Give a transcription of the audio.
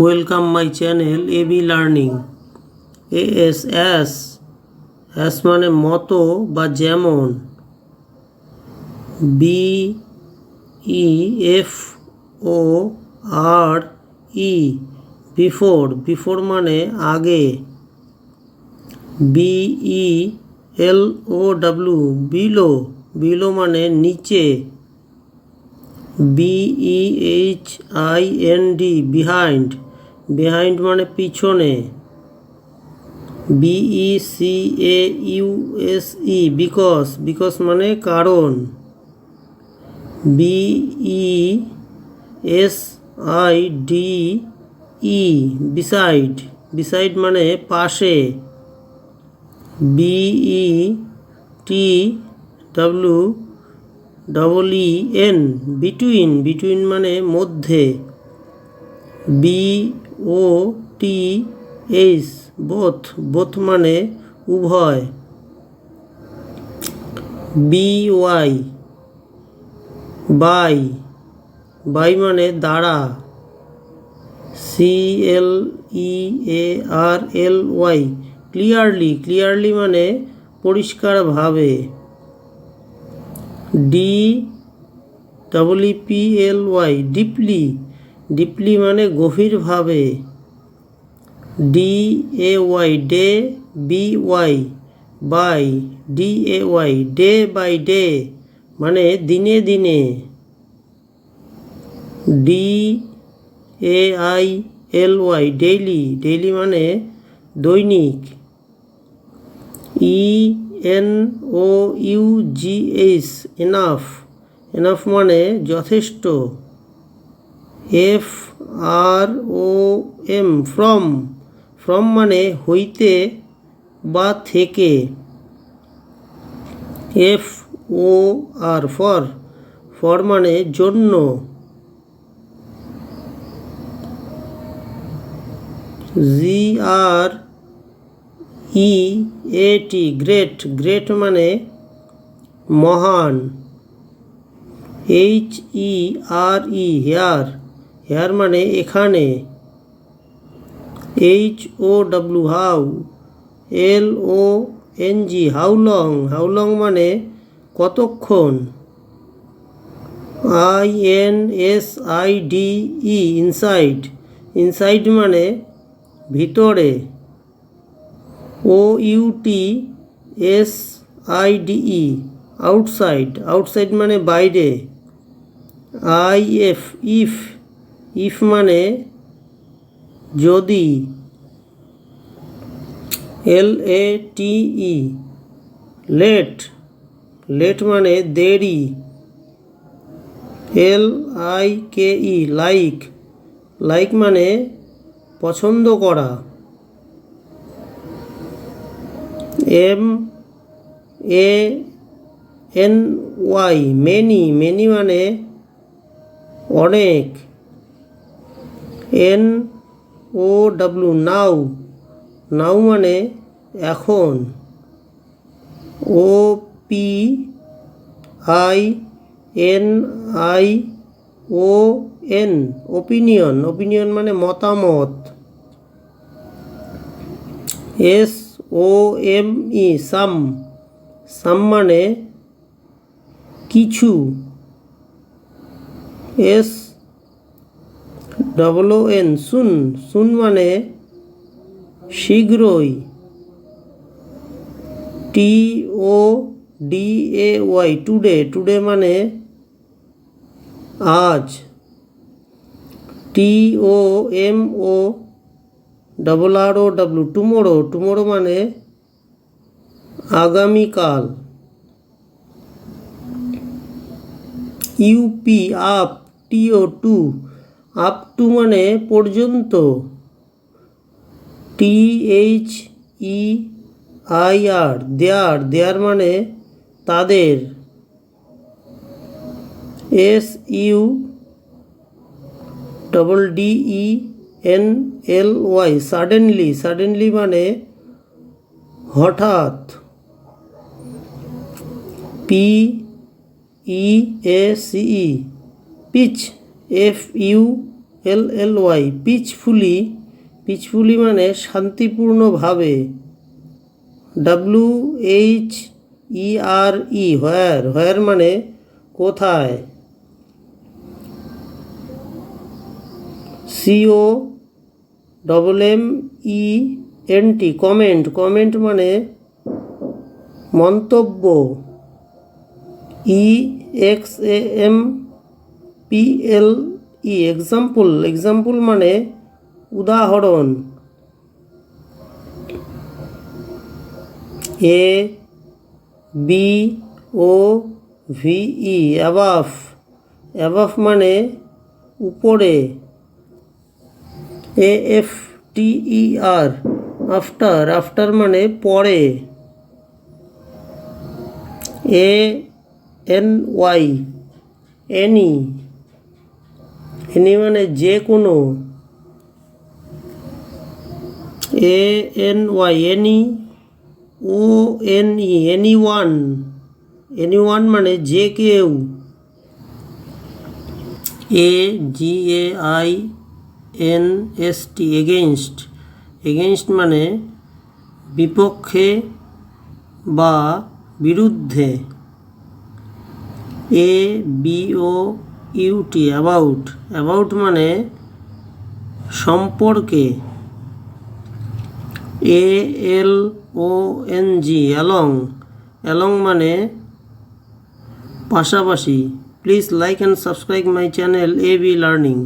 Welcome my channel A B learning A S as as মানে মতো বা যেমন। B E F O R E before before মানে আগে। B E L O W below below মানে নিচে। B E H I N D behind behind মানে পিছনে। B E C A U S E because because মানে কারণ। B E S I D E beside beside মানে পাশে। B E T W double E N between between মানে মধ্যে। B O T H, both both মানে উভয়। B Y, by by মানে দ্বারা C L E A R L Y, clearly clearly মানে পরিষ্কারভাবে D double P L Y, deeply deeply মানে গভীরভাবে। D A Y day B Y by D A Y day by day মানে দিনে দিনে। D A I L Y daily daily মানে দৈনিক। E N O U G H enough enough মানে যথেষ্ট। F R O M from from মানে হইতে বা থেকে। F O R for for মানে জন্য। জি আর ই এ টি গ্রেট গ্রেট মানে মহান। H E R E here here মানে এখানে H O W how L O N G how long how long মানে কতক্ষণ? I N S I D E inside inside মানে ভিতরে। O U T S I D E outside outside মানে বাইরে। I F if if মানে যদি এল এ টি ই, late. Late মানে দেরি। L I K E, like. Like মানে পছন্দ করা। M A N Y, many. Many মানে অনেক। N O W now. Now মানে এখন। O P I N I O N. Opinion opinion মানে মতামত। এস ও এম ই, সাম। সাম মানে কিছু। S double O N soon soon মানে শীঘ্রই। T O D A Y today today মানে আজ। T O M O double R O W tomorrow tomorrow মানে আগামীকাল। U P up T O to up to মানে পর্যন্ত। T H E I R, there their মানে তাদের। S U double D E N L Y suddenly suddenly মানে হঠাৎ। P E A C E peace F U L L Y peacefully peacefully মানে শান্তিপূর্ণভাবে W H E R E where where মানে কোথায়? C O double M E N T comment comment মানে মন্তব্য E X A M P L E example example মানে উদাহরণ। এ, B, ও, V, ই অ্যাবাফ above মানে উপরে। A, F, T, E, R after after মানে পরে। A, N, Y, any any মানে যে কোনো A N Y, any O, N E anyone anyone মানে যে কেউ। A, G, A, I, N, S, T against against মানে বিপক্ষে বা বিরুদ্ধে। A, B, O U T, about. About মানে সম্পর্কে। A L O N G, along. Along মানে পাশাপাশি। Please like and subscribe my channel A B learning.